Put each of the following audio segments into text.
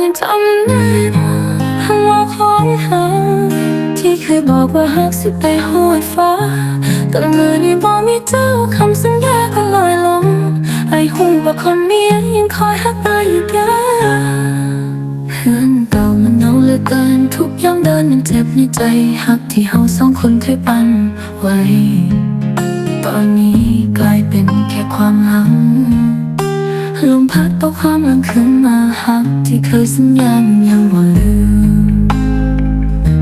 ยังจำได้บ่คำว่าของเธอที่เคยบอกว่าหักสิไปหอดฟ้าแต่มือนี้บอกมีเจ้าคำสัญญาก็ลอยลงไอ้หูว่าคนนี้ยังคอยหักตายอยู่เด้อเพื่อนเก่ามันเอาเหลือเกินทุกย่างเดินยังเจ็บในใจหักที่เฮาสองคนเคยปันไว้ ตอนนี้กลายเป็นแค่ความหลัง ลมพัดเอาความหลังคืนมาหักที่เคยสัญญามันยังว่าลืม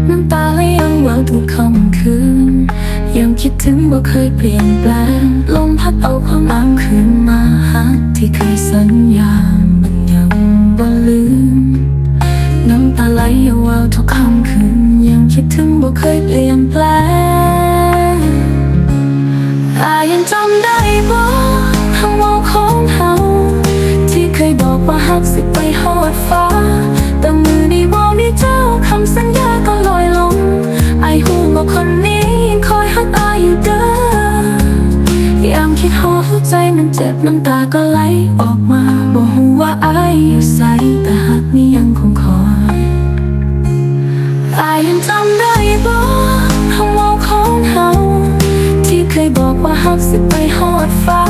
น้ำตาและยังหวานทุกคำคืน ยังคิดถึงว่าเคยเปลี่ยนแปลงลมพัดเอาความหลังคืนมาหักที่เคยสัญญามันยังบ่ลืมน้ำตาไหลยังวาวทุกคำคืน ยังคิดถึงว่าเคยเปลี่ยนแปลงอายังจำได้บ่ หักสิไปหอดฟ้า แต่มือนี้บ่มีเจ้าคำสัญญาก็ลอยลง ไอหูว่าคนนี้ยังคอยหักอายอยู่เด้อยามคิดฮอดใจมันเจ็บน้ำตาก็ไหลออกมาบ่ฮู้ว่าอายอยู่ไสแต่หักนี้ยังคงคอยอายยังจำได้บ่คำว่าของเฮาที่เคยบอกว่าหักสิไปหอดฟ้า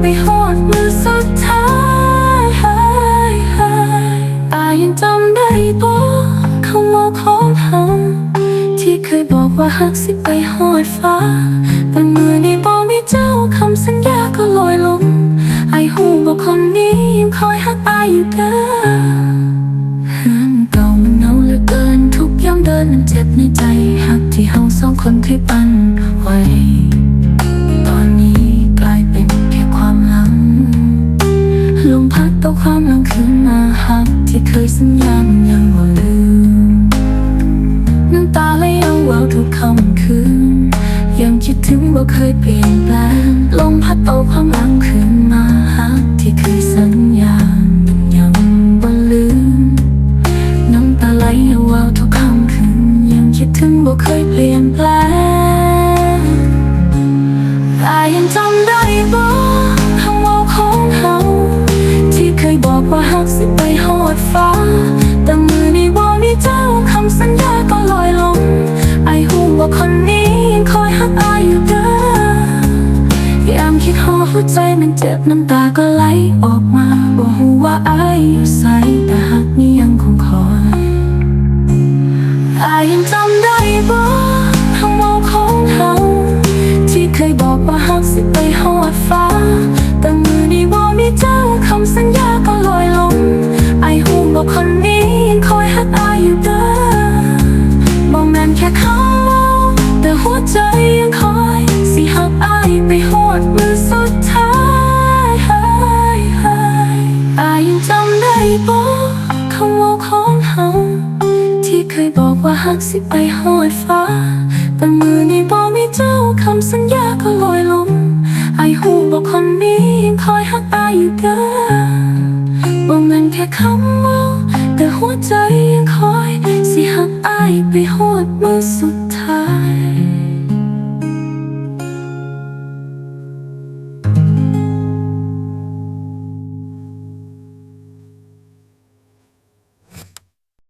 ไปหอดมือสุดท้ายอายยังจำได้บ่คำว่าของเฮาที่เคยบอกว่าหักสิไปหอดฟ้า แต่มือนี้บอกมีเจ้าคำสัญญาก็ลอยลงไอหูบอกคนนี้ยังคอยหักอายอยู่เด้อเฮือนเก่ามันเหงาเหลือเกินทุกย่ำเดินมันเจ็บในใจหักที่เฮาสองคนเคยปัน ที่เคยสัญญามันยังบ่ลืม น้ำตาไหลยังวาวทุกคำคืน ยังคิดถึงว่าเคยเปลี่ยนแปลง ลมพัดเอาความหลังคืนมาหักที่เคยสัญญามันยังบ่ลืม น้ำตาไหลยังวาวทุกคำคืน ยังคิดถึงว่าเคยเปลี่ยนแปลง หัวใจมันเจ็บน้ำตาก็ไหลออกมาบ่ฮู้ว่าอายอยู่ไสแต่หักนี้ยังคงคอยไอายยังจำได้บ่คำเว่าของเฮาที่เคยบอกว่าหักสิไปหอดฟ้า แต่มือนี้บ่มีเจ้าคำสัญญาก็ลอยลงไอายหูบอกคนนี้ยังคอยหักไอายอยู่เด้อบ่แม่นแค่คำเว่าแต่หัวใจยังคอย สิหักไอายไปหอดมือสุดำได้บ่คำว่าของเฮาที่เคยบอกว่าหักสิไปหอดฟ้า แต่มือนี้บอกมีเจ้าคำสัญญาก็ลอยลงไอหูบอกคนนี้ยังคอยหักอายอยู่เด้อบ่แมันแค่คำว่าแต่หัวใจยังคอย สิหักอายไปหอดมือสุด